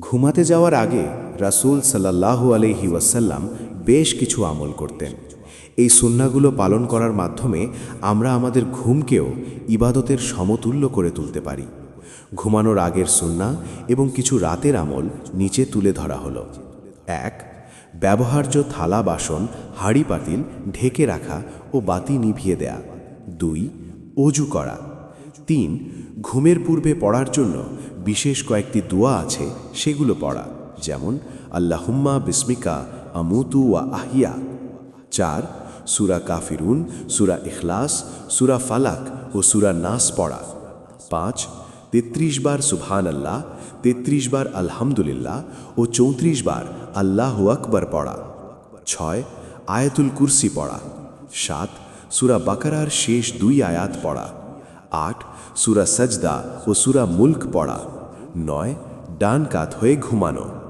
ঘুমাতে যাওয়ার আগে রাসূল সাল্লাল্লাহু আলাইহি ওয়াসাল্লাম বেশ কিছু আমল করতেন। এই সুন্নাগুলো পালন করার মাধ্যমে আমরা আমাদের ঘুমকেও ইবাদতের সমতুল্য করে তুলতে পারি। ঘুমানোর আগের সুন্না এবং কিছু রাতের আমল নিচে তুলে ধরা হলো। এক, ব্যবহার্য থালা বাসন, হাঁড়ি পাতিল ঢেকে রাখা ও বাতি নিভিয়ে দেয়া। দুই, অজু করা। তিন, ঘুমের পূর্বে পড়ার জন্য বিশেষ কয়েকটি দোয়া আছে, সেগুলো পড়া। যেমন, আল্লাহুম্মা বিস্মিকা আমুতু ওয়া আহিয়া। চার, সুরা কাফিরুন, সুরা ইখলাস, সুরা ফালাক ও সুরা নাস পড়া। পাঁচ, তেত্রিশ বার সুবহান আল্লাহ তেত্রিশ বার আলহামদুলিল্লাহ ও চৌত্রিশ বার আল্লাহ আকবর পড়া। ছয়, আয়াতুল কুরসি পড়া। সাত, সুরা বাকারার শেষ দুই আয়াত পড়া। আট, সুরা সজদা ও সুরা মুল্ক পড়া। নয় ডান কাত হয়ে ঘুমানো।